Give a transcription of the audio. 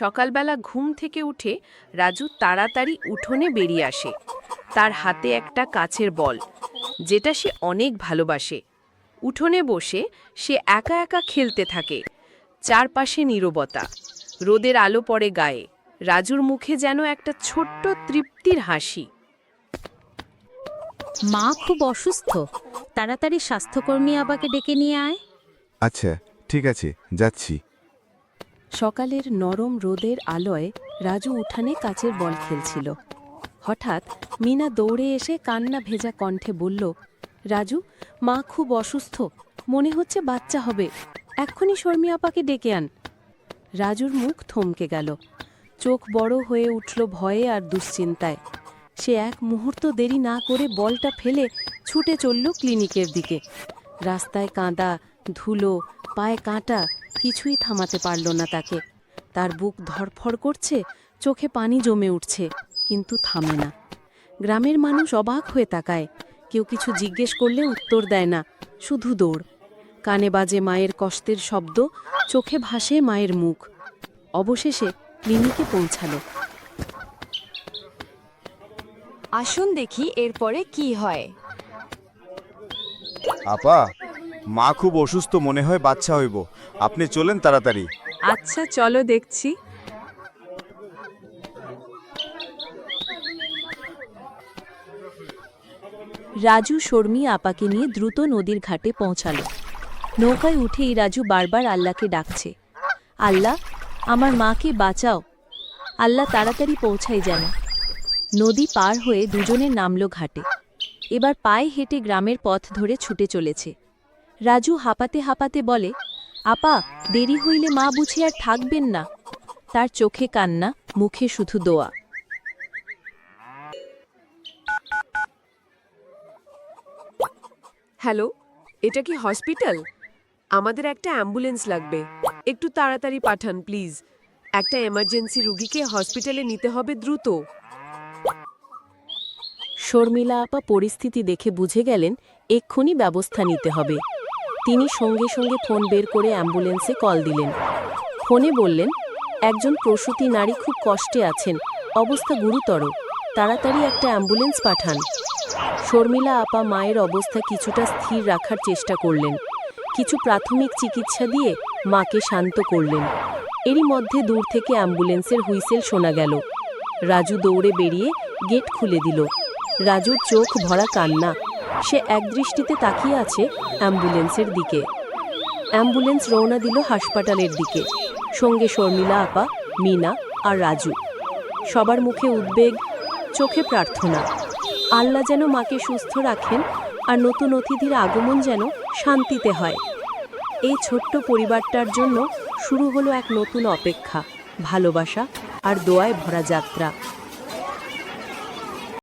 সকালবেলা ঘুম থেকে উঠে রাজু তাড়াতাড়ি উঠোনে বেরিয়ে আসে। তার হাতে একটা কাছের বল যেটা সে অনেক ভালোবাসে। উঠোনে বসে সে একা একা খেলতে থাকে। চারপাশে নীরবতা রোদের আলো পড়ে গায়ে রাজুর মুখে যেন একটা ছোট্ট তৃপ্তির হাসি। মা খুব অসুস্থ তাড়াতাড়ি স্বাস্থ্যকর্মী আবাকে ডেকে নিয়ে আয়। আচ্ছা ঠিক আছে যাচ্ছি। সকালের নরম রোদের আলোয় রাজু উঠানে কাচের বল খেলছিল। হঠাৎ মিনা দৌড়ে এসে কান্না ভেজা কণ্ঠে বলল, রাজু, মা খুব অসুস্থ, মনে হচ্ছে বাচ্চা হবে, এক্ষুনি শর্মি আপাকে ডেকে আন। রাজুর মুখ থমকে গেল। চোখ বড় হয়ে উঠল ভয়ে আর দুশ্চিন্তায়। সে এক মুহূর্ত দেরি না করে বলটা ফেলে ছুটে চলল ক্লিনিকের দিকে। রাস্তায় কাঁদা, ধুলো, পায়ে কাঁটা, কিছুই থামাতে পারল না তাকে। তার বুক ধরফড় করছে, চোখে পানি জমে উঠছে, কিন্তু থামে না। গ্রামের মানুষ অবাক হয়ে তাকায়। কেউ কিছু জিজ্ঞেস করলে উত্তর দেয় না, শুধু দৌড়। কানে বাজে মায়ের কষ্টের শব্দ, চোখে ভাসে মায়ের মুখ। অবশেষে ক্লিনিকে পৌঁছালো। আসুন দেখি এরপরে কি হয়। আপা, মা খুব অসুস্থ মনে হয় বাচ্চা হইব। আপনি চলেন তাড়াতাড়ি। আচ্ছা চলো দেখছি। রাজু শর্মি আপাকে নিয়ে দ্রুত নদীর ঘাটে পৌঁছালো। নৌকায় উঠেই রাজু বারবার আল্লাহকে ডাকছে। আল্লাহ, আমার মাকে বাঁচাও। আল্লাহ তাড়াতাড়ি পৌঁছাই যেন। নদী পার হয়ে দুজনে নামলো ঘাটে। এবার পায়ে হেঁটে গ্রামের পথ ধরে ছুটে চলেছে। রাজু হাঁপাতে হাঁপাতে বলে, আপা, দেরি হইলে মা বুঝি আর থাকবেন না। তার চোখে কান্না, মুখে শুধু দোয়া। হ্যালো, এটা কি হসপিটাল? আমাদের একটা অ্যাম্বুলেন্স লাগবে। একটু তাড়াতাড়ি পাঠান, প্লিজ। একটা এমার্জেন্সি রুগীকে হসপিটালে নিতে হবে দ্রুত। শর্মিলা আপা পরিস্থিতি দেখে বুঝে গেলেন, এক্ষুনি ব্যবস্থা নিতে হবে। তিনি সঙ্গে সঙ্গে ফোন বের করে অ্যাম্বুলেন্সে কল দিলেন। ফোনে বললেন, একজন প্রসূতি নারী খুব কষ্টে আছেন, অবস্থা গুরুতর। তাড়াতাড়ি একটা অ্যাম্বুলেন্স পাঠান। শর্মিলা আপা মায়ের অবস্থা কিছুটা স্থির রাখার চেষ্টা করলেন। কিছু প্রাথমিক চিকিৎসা দিয়ে মাকে শান্ত করলেন। এরই মধ্যে দূর থেকে অ্যাম্বুলেন্সের হুইসেল শোনা গেল। রাজু দৌড়ে বেরিয়ে গেট খুলে দিল। রাজুর চোখ ভরা কান্না। সে একদৃষ্টিতে তাকিয়ে আছে অ্যাম্বুলেন্সের দিকে। অ্যাম্বুলেন্স রওনা দিল হাসপাতালের দিকে। সঙ্গে শর্মিলা আপা, মিনা আর রাজু। সবার মুখে উদ্বেগ, চোখে প্রার্থনা। আল্লাহ যেন মাকে সুস্থ রাখেন আর নতুন অতিথির আগমন যেন শান্তিতে হয়। এই ছোট্ট পরিবারটার জন্য শুরু হলো এক নতুন অপেক্ষা, ভালোবাসা আর দোয়ায় ভরা যাত্রা।